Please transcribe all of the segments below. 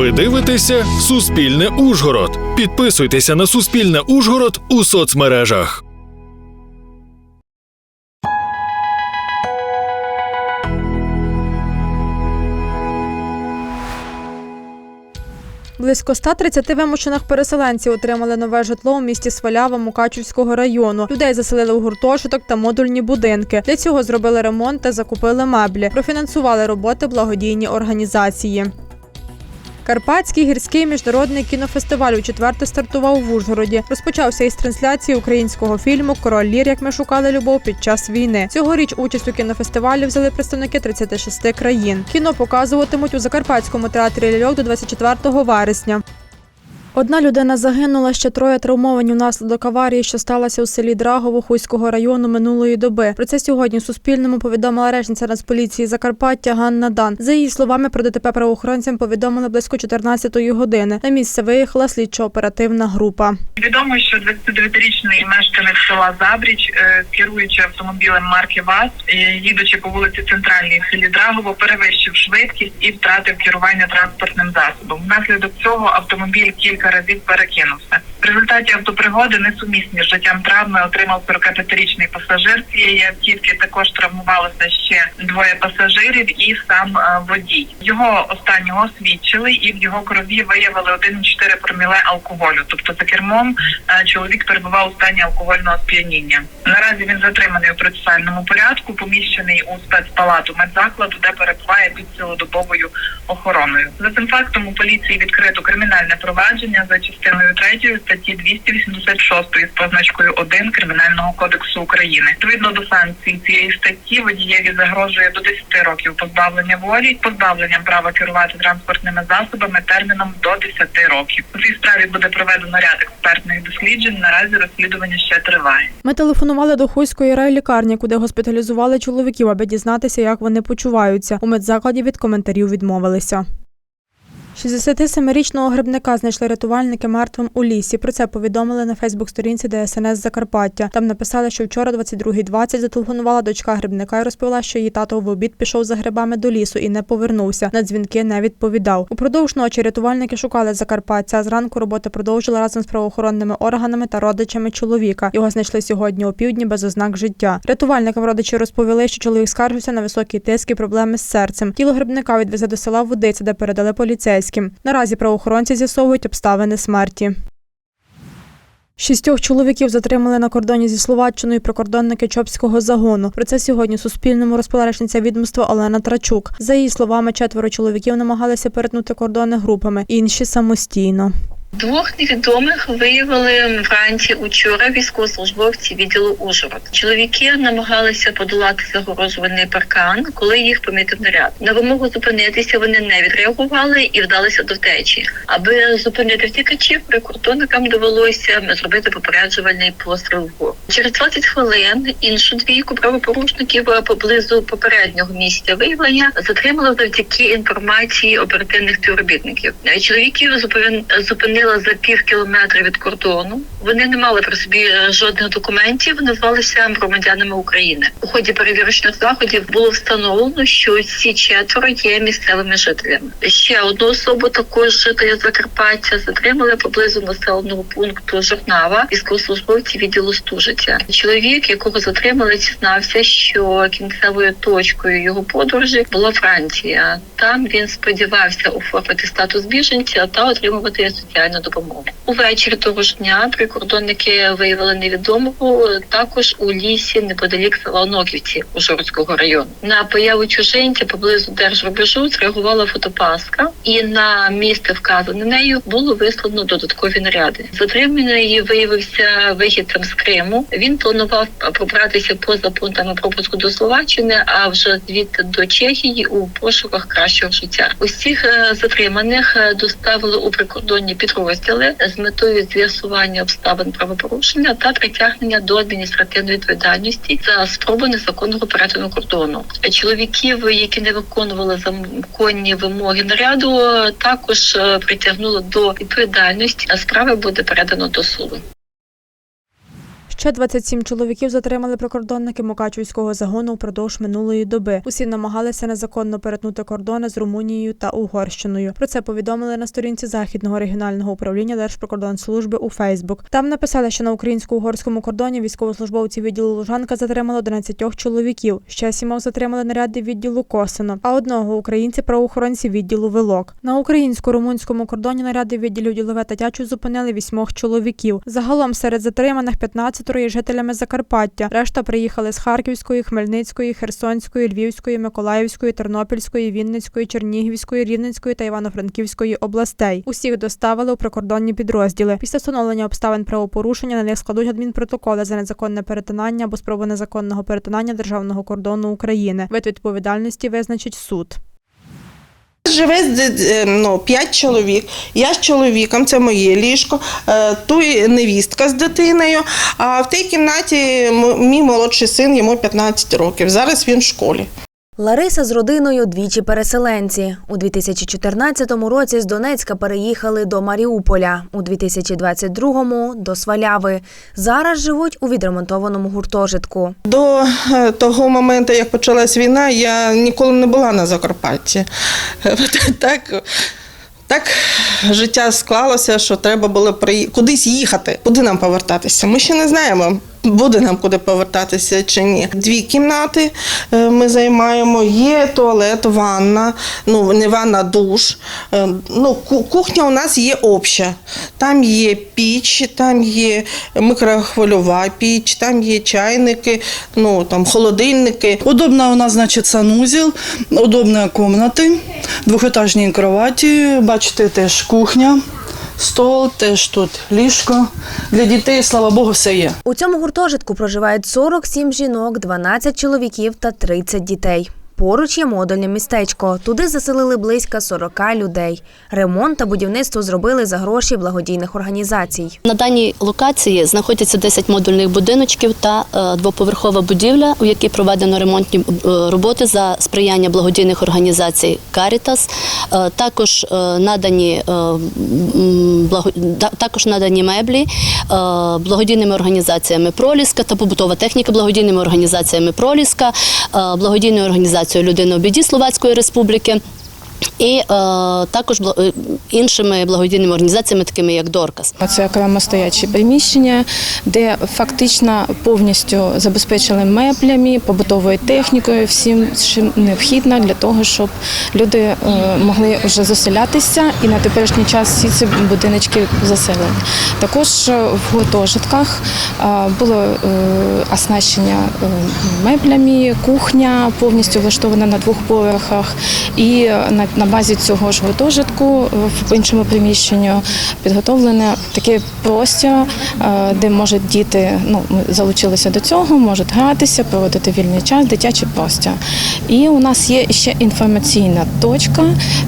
Ви дивитеся Суспільне Ужгород. Підписуйтеся на Суспільне Ужгород у соцмережах. Близько 130 вимушених переселенців отримали нове житло у місті Свалява Мукачівського району. Людей заселили в гуртожиток та модульні будинки. Для цього зробили ремонт та закупили меблі. Профінансували роботи благодійні організації. Карпатський гірський міжнародний кінофестиваль у четверте стартував в Ужгороді. Розпочався із трансляції українського фільму Король Лір, як ми шукали любов під час війни. Цьогоріч участь у кінофестивалі взяли представники 36 країн. Кіно показуватимуть у Закарпатському театрі ляльок до 24 вересня. Одна людина загинула, ще троє травмовані внаслідок аварії, що сталася у селі Драгово Хуйського району минулої доби. Про це сьогодні Суспільному повідомила речниця Нацполіції Закарпаття Ганна Дан. За її словами, про ДТП правоохоронцям повідомили близько 14-ї години. На місце виїхала слідчо-оперативна група. Відомо, що 29-річний мешканець села Забріч, е, керуючи автомобілем марки ВАЗ, е, їдучи по вулиці Центральній в селі Драгово, перевищив швидкість і втратив керування транспортним засобом. Внаслідок цього автомобіль кілька разів перекинувся. В результаті автопригоди несумісні з життям травми отримав 45-річний пасажир цієї автівки. Також травмувалося ще двоє пасажирів і сам е, водій. Його останнього освідчили, і в його крові виявили 1,4 проміле алкоголю. Тобто за кермом е, чоловік перебував у стані алкогольного сп'яніння. Наразі він затриманий у процесуальному порядку, поміщений у спецпалату медзакладу, де перебуває під цілодобовою охороною. За цим фактом у поліції відкрито кримінальне провадження за частиною 3 статті 286 з позначкою 1 кримінального кодексу України. Відповідно до санкцій цієї статті водієві загрожує до 10 років позбавлення волі, позбавленням права керувати транспортними засобами терміном до 10 років. У цій справі буде проведено ряд експертних досліджень. Наразі розслідування ще триває. Ми телефонували до Хуйської райлікарні, куди госпіталізували чоловіків, аби дізнатися, як вони почуваються. У медзакладі від коментарів відмовилися. 67-річного грибника знайшли рятувальники мертвим у лісі. Про це повідомили на Фейсбук-сторінці ДСНС Закарпаття. Там написали, що вчора, 22.20, зателефонувала дочка грибника і розповіла, що її тато в обід пішов за грибами до лісу і не повернувся. На дзвінки не відповідав. Упродовж ночі рятувальники шукали Закарпаття. Зранку роботи продовжили разом з правоохоронними органами та родичами чоловіка. Його знайшли сьогодні у півдні без ознак життя. Рятувальникам родичі розповіли, що чоловік скаржився на високий тиск і проблеми з серцем. Тіло грибника відвезли до села Водиця, де передали поліцейським. Наразі правоохоронці з'ясовують обставини смерті. Шістьох чоловіків затримали на кордоні зі Словаччиною прикордонники Чопського загону. Про це сьогодні Суспільному розповіла речниця відомства Олена Трачук. За її словами, четверо чоловіків намагалися перетнути кордони групами, інші самостійно. Двох невідомих виявили вранці учора військовослужбовці відділу Ужгород. Чоловіки намагалися подолати загорожуваний паркан, коли їх помітив наряд. На вимогу зупинитися вони не відреагували і вдалися до втечі. Аби зупинити втікачів, прикордонникам довелося зробити попереджувальний постріл вгору. Через 20 хвилин іншу двійку правопорушників поблизу попереднього місця виявлення затримали завдяки інформації оперативних співробітників. Чоловіків зупин- зупинили за пів кілометра від кордону. Вони не мали при собі е, жодних документів, називалися громадянами України. У ході перевірочних заходів було встановлено, що ці четверо є місцевими жителями. Ще одну особу, також жителя Закарпаття, затримали поблизу населеного пункту Жорнава, військовослужбовці відділу Стужиця. Чоловік, якого затримали, зізнався, що кінцевою точкою його подорожі була Франція. Там він сподівався оформити статус біженця та отримувати соціальну допомогу. Увечері того ж дня прикордонники виявили невідомого також у лісі неподалік села Оноківці Ужгородського району. На появу чужинця поблизу держрубежу зреагувала фотопаска, і на місце вказане нею було вислано додаткові наряди. Затриманий виявився вихідцем з Криму. Він планував пробратися поза пунктами пропуску до Словаччини, а вже звідти до Чехії у пошуках кращого життя. Усіх е, затриманих е, доставили у прикордонні підрозділи з метою з'ясування обставин правопорушення та притягнення до адміністративної відповідальності за спробу незаконного перетину кордону. Чоловіків, які не виконували законні вимоги наряду, також е, притягнули до відповідальності. а Справа буде передано до суду. Ще 27 чоловіків затримали прикордонники Мукачівського загону впродовж минулої доби. Усі намагалися незаконно перетнути кордони з Румунією та Угорщиною. Про це повідомили на сторінці західного регіонального управління Держприкордонслужби у Фейсбук. Там написали, що на українсько-угорському кордоні військовослужбовці відділу Лужанка затримали 11 чоловіків. Ще сімох затримали наряди відділу Косино, а одного українці правоохоронці відділу Вилок. На українсько-румунському кордоні наряди відділів ділове та тячу зупинили вісьмох чоловіків. Загалом серед затриманих 15 є жителями Закарпаття. Решта приїхали з Харківської, Хмельницької, Херсонської, Львівської, Миколаївської, Тернопільської, Вінницької, Чернігівської, Рівненської та Івано-Франківської областей. Усіх доставили у прикордонні підрозділи. Після встановлення обставин правопорушення на них складуть адмінпротоколи за незаконне перетинання або спробу незаконного перетинання державного кордону України. Вид відповідальності визначить суд. Живе з- з- ну, п'ять чоловік. Я з чоловіком, це моє ліжко, е, ту невістка з дитиною. А в тій кімнаті мій молодший син, йому 15 років. Зараз він в школі. Лариса з родиною двічі переселенці. У 2014 році з Донецька переїхали до Маріуполя, у 2022 – до Сваляви. Зараз живуть у відремонтованому гуртожитку. До е, того моменту, як почалась війна, я ніколи не була на Закарпатті. Так, так життя склалося, що треба було кудись їхати. Куди нам повертатися? Ми ще не знаємо. Буде нам куди повертатися чи ні. Дві кімнати е, ми займаємо. Є туалет, ванна, ну не ванна, душ. Е, Ну, кухня у нас є обща. Там є піч, там є микрохвильова піч, там є чайники, ну там холодильники. Удобно у нас, значить, санузел, удобні комнати, двохетажні кроваті, бачите, теж кухня, стол, теж тут ліжко. Для дітей, слава Богу, все є. У цьому гуртожитку проживають 47 жінок, 12 чоловіків та 30 дітей. Поруч є модульне містечко. Туди заселили близько 40 людей. Ремонт та будівництво зробили за гроші благодійних організацій. На даній локації знаходяться 10 модульних будиночків та е, двоповерхова будівля, у якій проведено ремонтні е, роботи за сприяння благодійних організацій Caritas. Е, Також надані також надані меблі благодійними організаціями Проліска та побутова техніка благодійними організаціями Проліска, благодійною організацією Людина у біді Словацької Республіки. І е, також е, іншими благодійними організаціями, такими як Доркас. Це окремо стоячі приміщення, де фактично повністю забезпечили меблями, побутовою технікою, всім що необхідно для того, щоб люди е, могли вже заселятися і на теперішній час всі ці будиночки заселені. Також е, в гуртожитках е, було е, оснащення е, меблями, кухня повністю влаштована на двох поверхах, і на, на базі цього ж гуртожитку в іншому приміщенні підготовлене такий простір, е, де можуть діти, ну ми залучилися до цього, можуть гратися, проводити вільний час, дитячий простір. І у нас є ще інформаційна точка,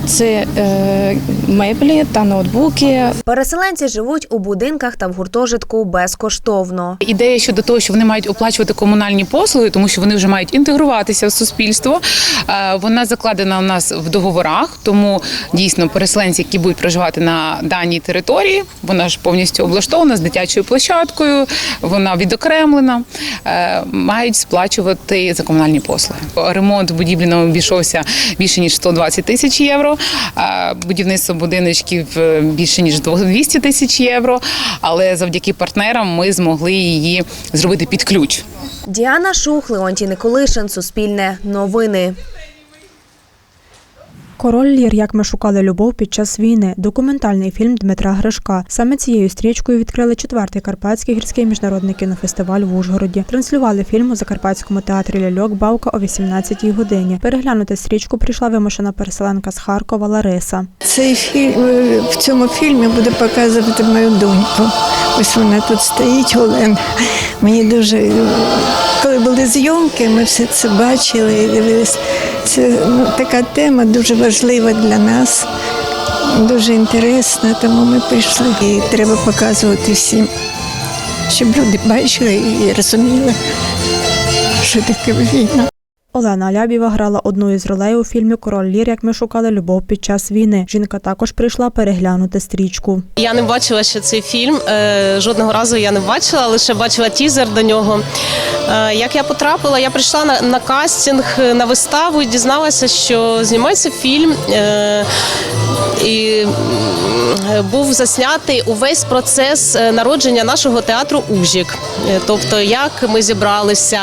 це е, меблі та ноутбуки, Переселенці живуть у будинках та в гуртожитку безкоштовно. Ідея щодо того, що вони мають оплачувати комунальні послуги, тому що вони вже мають інтегруватися в суспільство. е, Вона закладена у нас в договорах, тому дійсно переселенці, які будуть проживати на даній території, вона ж повністю облаштована з дитячою площадкою, вона відокремлена, е, мають сплачувати за комунальні послуги. Ремонт будівлі нам обійшовся більше ніж 120 тисяч євро. е, Будівництво будиночків е, більше ніж 200 тисяч євро. Але завдяки партнерам ми змогли її зробити під ключ. Діана Шух, Леонтій Николишин, Суспільне, Новини. Король Лір, як ми шукали любов під час війни. Документальний фільм Дмитра Гришка. Саме цією стрічкою відкрили четвертий Карпатський гірський міжнародний кінофестиваль в Ужгороді. Транслювали фільм у Закарпатському театрі Ляльок Бавка о 18-й годині. Переглянути стрічку прийшла вимушена переселенка з Харкова Лариса. Цей фільм в цьому фільмі буде показувати мою доньку. Ось вона тут стоїть, Олена. Мені дуже коли були зйомки, ми все це бачили і дивились. Це ну, така тема дуже важлива для нас, дуже інтересна, тому ми прийшли. І треба показувати всім, щоб люди бачили і розуміли, що таке війна. Олена Алябєва грала одну із ролей у фільмі Король Лір, як ми шукали любов під час війни. Жінка також прийшла переглянути стрічку. Я не бачила ще цей фільм. е, Жодного разу я не бачила, лише бачила тізер до нього. Е, Як я потрапила, я прийшла на, на кастинг е, на виставу і дізналася, що знімається фільм. І був заснятий увесь процес народження нашого театру Ужік. Тобто, як ми зібралися,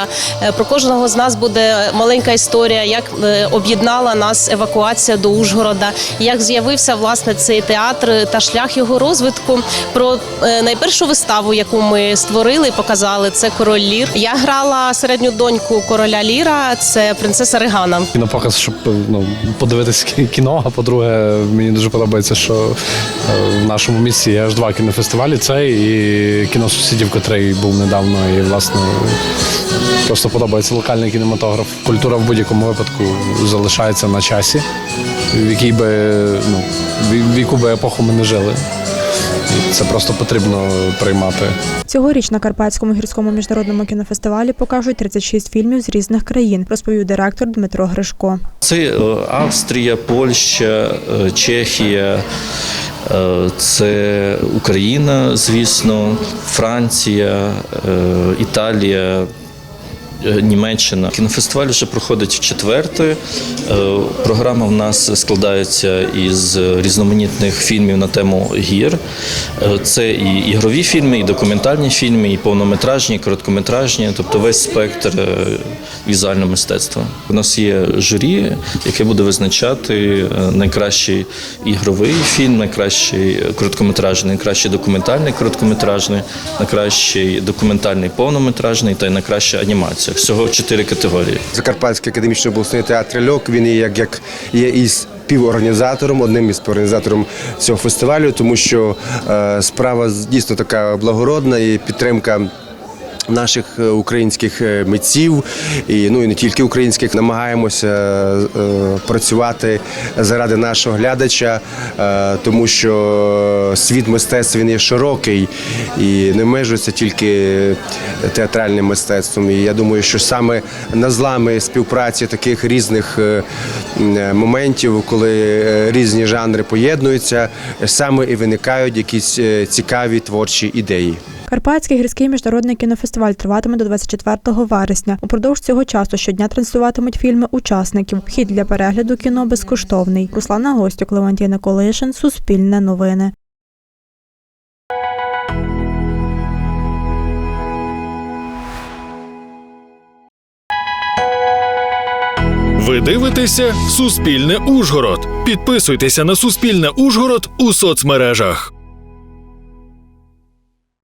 про кожного з нас буде маленька історія, як е, об'єднала нас евакуація до Ужгорода, як з'явився власне цей театр та шлях його розвитку. Про е, найпершу виставу, яку ми створили, показали, це король Лір. Я грала середню доньку короля Ліра, це принцеса Регана. Кінопоказ, щоб ну, подивитись кі- кіно. А по-друге, мені дуже подобається, що е, в нашому місті є аж два кінофестивалі. Цей і кіно сусідів, котрий був недавно. І власне просто подобається локальний кінематограф. Культура в будь-якому випадку залишається на часі, в якій би ну, в- яку би епоху ми не жили. І це просто потрібно приймати. Цьогоріч на Карпатському гірському міжнародному кінофестивалі покажуть 36 фільмів з різних країн, розповів директор Дмитро Гришко. Це е, Австрія, Польща, е, Чехія, е, це Україна, звісно, Франція, Італія. Е, Німеччина кінофестиваль вже проходить в четверте. Програма в нас складається із різноманітних фільмів на тему гір. Е, Це і ігрові фільми, і документальні фільми, і повнометражні, і короткометражні, тобто весь спектр е, візуального мистецтва. У нас є журі, яке буде визначати найкращий ігровий фільм, найкращий короткометражний, найкращий документальний короткометражний, найкращий документальний повнометражний та й найкраща анімація. Всього чотири категорії. Закарпатський академічний обласний театр Льок. Він є як, як є і співорганізатором, одним із співорганізатором цього фестивалю, тому що е, справа дійсно така благородна і підтримка. Наших е, українських е, митців і ну і не тільки українських намагаємося е, працювати заради нашого глядача, тому що світ мистецтва він є широкий і не межується тільки театральним мистецтвом. І я думаю, що саме на злами співпраці таких різних моментів, коли різні жанри поєднуються, саме і виникають якісь цікаві творчі ідеї. Карпатський гірський міжнародний кінофестиваль триватиме до 24 вересня. Упродовж цього часу щодня транслюватимуть фільми учасників. Вхід для перегляду кіно безкоштовний. Руслана Гостюк, Левантій Колишин, Суспільне новини. Ви дивитеся Суспільне Ужгород. Підписуйтеся на Суспільне Ужгород у соцмережах.